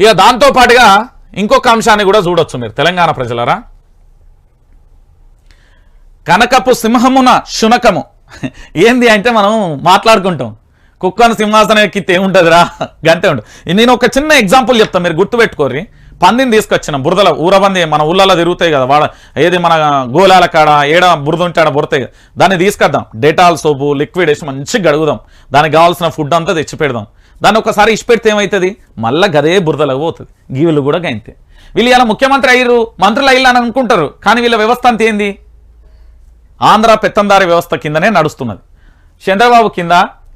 ఇక దాంతో పాటుగా ఇంకొక అంశాన్ని కూడా చూడొచ్చు మీరు తెలంగాణ ప్రజలరా. కనకపు సింహమున శునకము. ఏంది అంటే మనం మాట్లాడుకుంటాం. కుక్కను సింహాసనం ఎక్కితే ఏముంటుందిరా? గంటే ఉంటుంది నేను ఒక చిన్న ఎగ్జాంపుల్ చెప్తాను మీరు గుర్తుపెట్టుకోర్రి. పందిని తీసుకొచ్చిన బురదల ఊరబంది మన ఊళ్ళలో తిరుగుతాయి కదా వాడ ఏది మన గోలాల కాడ ఏడ బురద ఉంటే బురతాయి కదా. దాన్ని తీసుకొద్దాం. డెటాల్ సోపు లిక్విడ్ వేసి మంచిగా గడుగుదాం. దానికి కావాల్సిన ఫుడ్ అంతా తెచ్చి పెడదాం దాన్ని ఒకసారి ఇష్టపెడితే ఏమవుతుంది మళ్ళీ గదే బురదలకు పోతుంది. గీవులు కూడా గంతే. వీళ్ళు ఇలా ముఖ్యమంత్రి అయ్యారు మంత్రులు అయ్యారు అని అనుకుంటారు. కానీ వీళ్ళ వ్యవస్థ అంత ఏంది? ఆంధ్ర పెత్తందారి వ్యవస్థ కిందనే నడుస్తున్నది. చంద్రబాబు కింద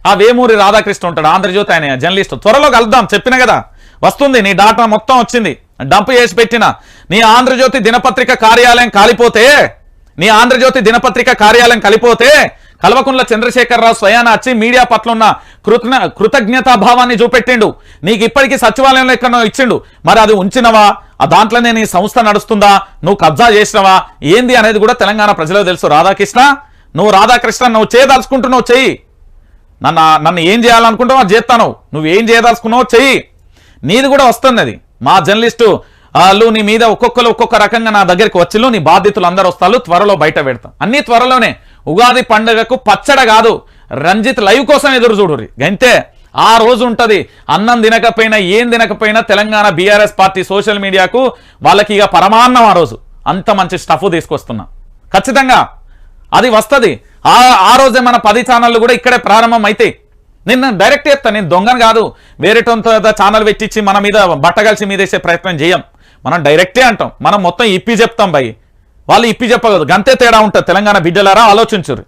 ఆ వేమూరి రాధాకృష్ణ ఉంటాడు ఆంధ్రజ్యోతి ఆయన జర్నలిస్ట్. త్వరలో కలుద్దాం చెప్పిన కదా. వస్తుంది నీ డాటా మొత్తం వచ్చింది. డంప్ చేసి పెట్టిన. నీ ఆంధ్రజ్యోతి దినపత్రిక కార్యాలయం కాలిపోతే నీ ఆంధ్రజ్యోతి దినపత్రిక కార్యాలయం కలిపోతే కల్వకుంట్ల చంద్రశేఖరరావు స్వయాన వచ్చి మీడియా పట్ల ఉన్న కృతజ్ఞ కృతజ్ఞతాభావాన్ని చూపెట్టిండు. నీకు ఇప్పటికీ సచివాలయంలో ఎక్కడో ఇచ్చిండు. మరి అది ఉంచినవా? ఆ దాంట్లోనే నీ సంస్థ నడుస్తుందా? నువ్వు కబ్జా చేసినవా? ఏంది అనేది కూడా తెలంగాణ ప్రజలకు తెలుసు. రాధాకృష్ణ నువ్వు రాధాకృష్ణ నువ్వు చేయదలుచుకుంటున్నావు చెయ్యి. నన్ను నన్ను ఏం చేయాలనుకుంటావు అది చేస్తాను. నువ్వు ఏం చేయదలుచుకున్నావు చెయ్యి. నీది కూడా వస్తుంది అది. మా జర్నలిస్టు వాళ్ళు నీ మీద ఒక్కొక్కరు ఒక్కొక్క రకంగా నా దగ్గరికి వచ్చిళ్ళు. నీ బాధితులు అందరూ వస్తారు. త్వరలో బయట పెడతాం. అన్ని త్వరలోనే. ఉగాది పండుగకు పచ్చడ కాదు రంజిత్ లైవ్ కోసం ఎదురు చూడుర్రి. గంతే ఆ రోజు ఉంటుంది. అన్నం తినకపోయినా ఏం తినకపోయినా తెలంగాణ బీఆర్ఎస్ పార్టీ సోషల్ మీడియాకు వాళ్ళకి ఇక పరమాన్నం ఆ రోజు. అంత మంచి స్టఫ్ తీసుకొస్తున్నా. ఖచ్చితంగా అది వస్తుంది. ఆ ఆ రోజే మన పది ఛానళ్ళు కూడా ఇక్కడే ప్రారంభం అయితే నిన్న డైరెక్ట్ చెప్తాను నేను దొంగను కాదు. వేరేటంతో ఛానల్ పెట్టించి మన మీద బట్టగలిసి మీదేసే ప్రయత్నం చేయం. మనం డైరెక్టే అంటాం. మనం మొత్తం ఇప్పి చెప్తాం భయ్ వాళ్ళు ఇప్పి చెప్పగలదు గంతే తేడా ఉంటుంది. తెలంగాణ బిడ్డలారా ఆలోచించరు.